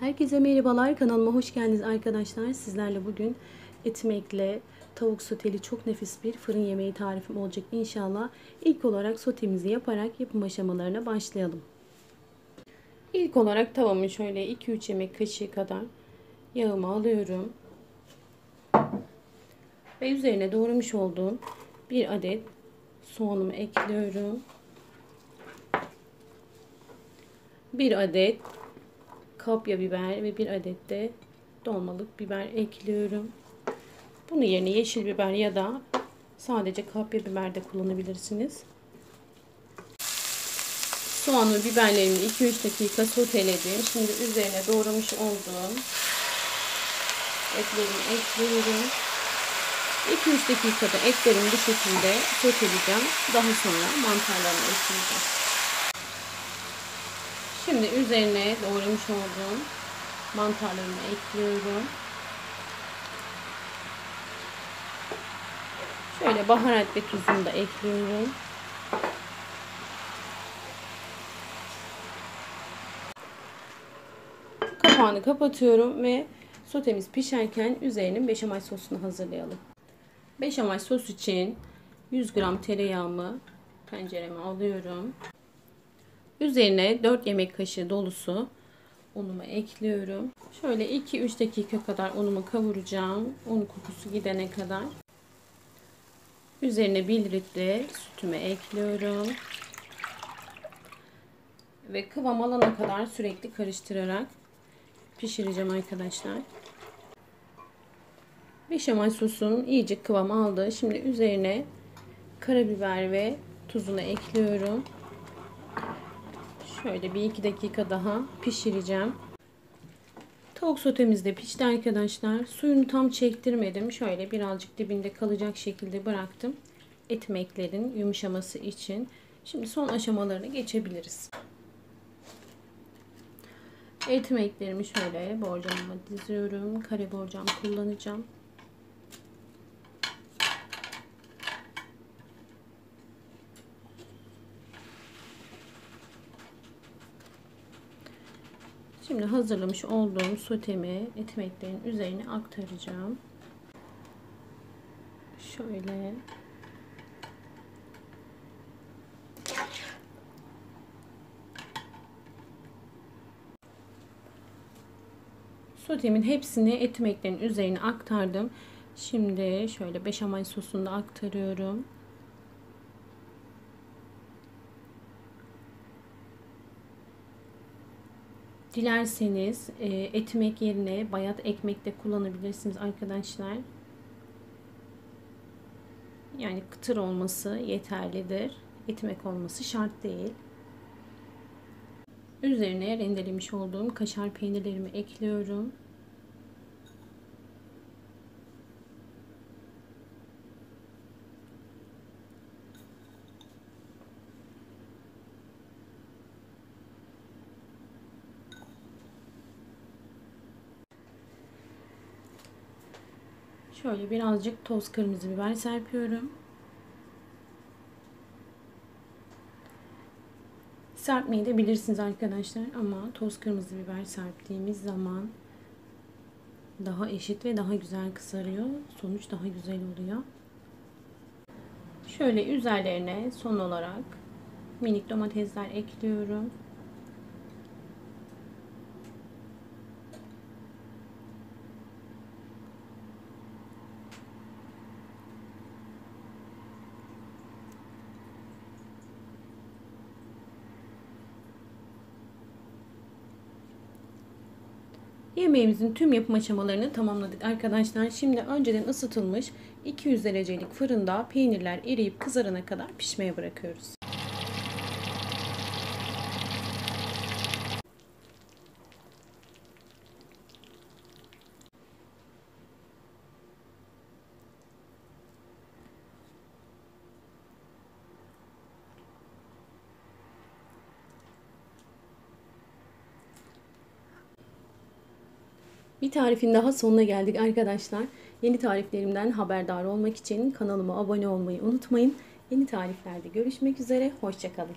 Herkese merhabalar. Kanalıma hoş geldiniz arkadaşlar. Sizlerle bugün etmekle tavuk soteli çok nefis bir fırın yemeği tarifim olacak inşallah. İlk olarak sotemizi yaparak yapım aşamalarına başlayalım. İlk olarak tavamı şöyle 2-3 yemek kaşığı kadar yağımı alıyorum. Ve üzerine doğramış olduğum bir adet soğanımı ekliyorum. Bir adet kapya biber ve bir adet de dolmalık biber ekliyorum. Bunun yerine yeşil biber ya da sadece kapya biber de kullanabilirsiniz. Soğan ve biberlerimi 2-3 dakika soteledim. Şimdi üzerine doğramış olduğum etlerimi ekliyorum. 2-3 dakikada etlerimi bu şekilde soteleyeceğim. Daha sonra mantarlarını ekleyeceğim. Şimdi üzerine doğramış olduğum mantarlarımı ekliyorum. Şöyle baharat ve tuzunu da ekliyorum. Kapağını kapatıyorum ve sotemiz pişerken üzerinin beşamel sosunu hazırlayalım. Beşamel sos için 100 gram tereyağımı tencereme alıyorum. Üzerine 4 yemek kaşığı dolusu unumu ekliyorum. Şöyle 2-3 dakika kadar unumu kavuracağım. Un kokusu gidene kadar. Üzerine 1 litre sütümü ekliyorum. Ve kıvam alana kadar sürekli karıştırarak pişireceğim arkadaşlar. Beşamel sosum iyice kıvam aldı. Şimdi üzerine karabiber ve tuzunu ekliyorum. Şöyle bir iki dakika daha pişireceğim. Tavuk sotemiz de pişti arkadaşlar. Suyunu tam çektirmedim. Şöyle birazcık dibinde kalacak şekilde bıraktım. Etmeklerin yumuşaması için. Şimdi son aşamalarına geçebiliriz. Etmeklerimi şöyle borcamıma diziyorum. Kare borcam kullanacağım. Şimdi hazırlamış olduğum sotemi etmeklerin üzerine aktaracağım. Şöyle Sotemin hepsini etmeklerin üzerine aktardım. Şimdi şöyle beşamel sosunu da aktarıyorum. Dilerseniz e, etmek yerine bayat ekmek de kullanabilirsiniz arkadaşlar. Yani kıtır olması yeterlidir. Etmek olması şart değil. Üzerine rendelemiş olduğum kaşar peynirlerimi ekliyorum. Şöyle birazcık toz kırmızı biber serpiyorum. Serpmeyi de bilirsiniz arkadaşlar ama toz kırmızı biber serptiğimiz zaman daha eşit ve daha güzel kızarıyor. Sonuç daha güzel oluyor. Şöyle üzerlerine son olarak minik domatesler ekliyorum. Yemeğimizin tüm yapım aşamalarını tamamladık arkadaşlar. Şimdi önceden ısıtılmış 200 derecelik fırında peynirler eriyip kızarana kadar pişmeye bırakıyoruz. Bir tarifin daha sonuna geldik arkadaşlar. Yeni tariflerimden haberdar olmak için kanalıma abone olmayı unutmayın. Yeni tariflerde görüşmek üzere. Hoşçakalın.